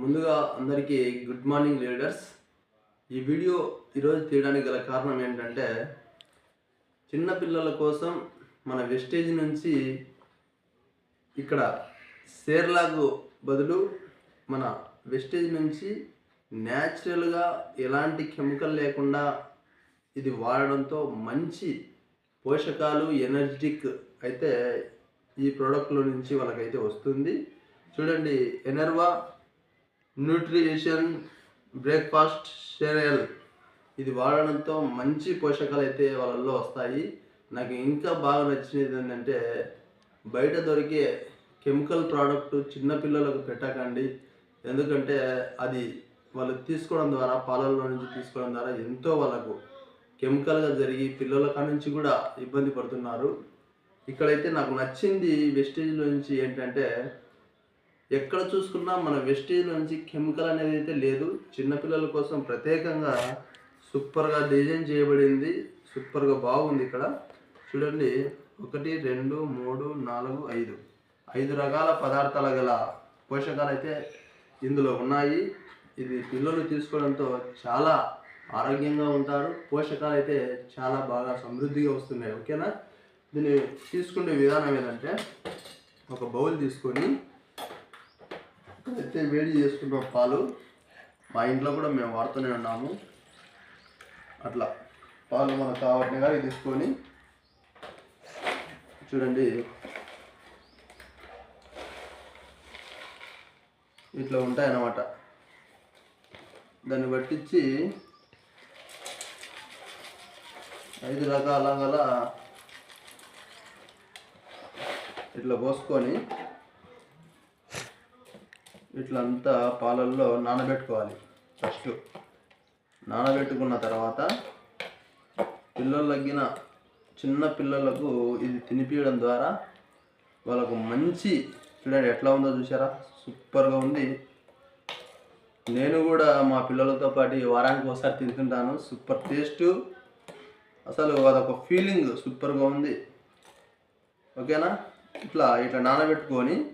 ముందుగా అందరికీ good morning leaders ఈ వీడియో ఈరోజు తీయడానికి గల కారణం ఏంటంటే చిన్నపిల్లల కోసం మన వెస్టేజ్ నుంచి ఇక్కడ సేర్లాగు బదులు మన వెస్టేజ్ నుంచి న్యాచురల్గా ఎలాంటి కెమికల్ లేకుండా ఇది వాడడంతో మంచి పోషకాలు ఎనర్జెటిక్ అయితే ఈ ప్రోడక్ట్లో నుంచి వాళ్ళకైతే వస్తుంది. చూడండి ఎనర్వా న్యూట్రిషన్ బ్రేక్ఫాస్ట్ సెరియల్ ఇది వాడడంతో మంచి పోషకాలు అయితే వాళ్ళల్లో వస్తాయి. నాకు ఇంకా బాగా నచ్చినది ఏంటంటే బయట దొరికే కెమికల్ ప్రోడక్ట్ చిన్నపిల్లలకు పెట్టకండి. ఎందుకంటే అది వాళ్ళు తీసుకోవడం ద్వారా పాలల్లో నుంచి తీసుకోవడం ద్వారా ఎంతో వాళ్ళకు కెమికల్గా జరిగి పిల్లల కాడ నుంచి కూడా ఇబ్బంది పడుతున్నారు. ఇక్కడైతే నాకు నచ్చింది వెస్టేజ్లో నుంచి ఏంటంటే ఎక్కడ చూసుకున్నా మన వెస్టేజ్ నుంచి కెమికల్ అనేది అయితే లేదు. చిన్నపిల్లల కోసం ప్రత్యేకంగా సూపర్గా డిజైన్ చేయబడింది. సూపర్గా బాగుంది ఇక్కడ. చూడండి ఒకటి రెండు మూడు నాలుగు ఐదు. ఐదు రకాల పదార్థాల గల పోషకాలు అయితే ఇందులో ఉన్నాయి. ఇది పిల్లలు తీసుకోవడంతో చాలా ఆరోగ్యంగా ఉంటారు. పోషకాలు అయితే చాలా బాగా సమృద్ధిగా వస్తున్నాయి. ఓకేనా? దీన్ని తీసుకునే విధానం ఏంటంటే ఒక బౌల్ తీసుకొని అయితే వేడి చేసుకుంటాం పాలు. మా ఇంట్లో కూడా మేము వాడుతూనే ఉన్నాము. అట్లా పాలు మనకు కావాలని కానీ తీసుకొని చూడండి. ఇట్లా ఉంటాయన్నమాట. దాన్ని పట్టించి ఐదు రకాల గల ఇట్లా పోసుకొని ఇట్లా అంతా పాలల్లో నానబెట్టుకోవాలి. ఫస్ట్ నానబెట్టుకున్న తర్వాత పిల్లలు చిన్న పిల్లలకు ఇది తినిపించడం ద్వారా వాళ్ళకు మంచి చూడండి ఎట్లా ఉందో చూసారా సూపర్గా ఉంది. నేను కూడా మా పిల్లలతో పాటు వారానికి ఒకసారి తింటుంటాను. Super taste. అసలు అదొక ఫీలింగ్ సూపర్గా ఉంది. ఓకేనా? ఇట్లా ఇట్లా నానబెట్టుకొని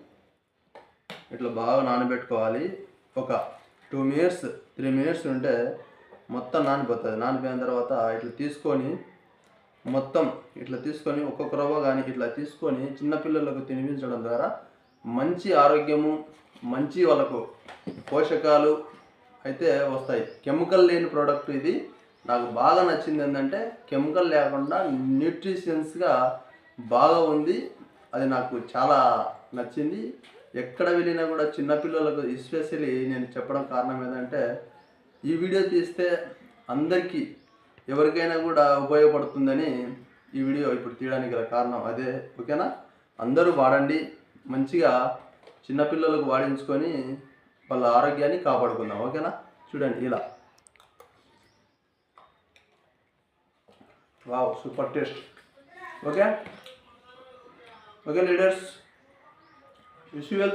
ఇట్లా బాగా నానబెట్టుకోవాలి. ఒక టూ మినిట్స్ త్రీ మినిట్స్ ఉంటే మొత్తం నానిపోతుంది. నానిపోయిన తర్వాత ఇట్లా తీసుకొని మొత్తం ఇట్లా తీసుకొని ఒక్కొక్క రవ్వ కానీ ఇట్లా తీసుకొని చిన్నపిల్లలకు తినిపించడం ద్వారా మంచి ఆరోగ్యము మంచి వాళ్ళకు పోషకాలు అయితే వస్తాయి. కెమికల్ లేని ప్రోడక్ట్ ఇది. నాకు బాగా నచ్చింది ఏంటంటే కెమికల్ లేకుండా న్యూట్రిషన్స్గా బాగా ఉంది. అది నాకు చాలా నచ్చింది. ఎక్కడ వెళ్ళినా కూడా చిన్నపిల్లలకు ఎస్పెషల్లీ నేను చెప్పడం కారణం ఏంటంటే ఈ వీడియో తీస్తే అందరికీ ఎవరికైనా కూడా ఉపయోగపడుతుందని ఈ వీడియో ఇప్పుడు తీయడానికి గల కారణం అదే. ఓకేనా? అందరూ వాడండి. మంచిగా చిన్నపిల్లలకు వాడించుకొని వాళ్ళ ఆరోగ్యాన్ని కాపాడుకుందాం. ఓకేనా? చూడండి ఇలా. Wow super taste. Okay? Okay leaders? विश्वेल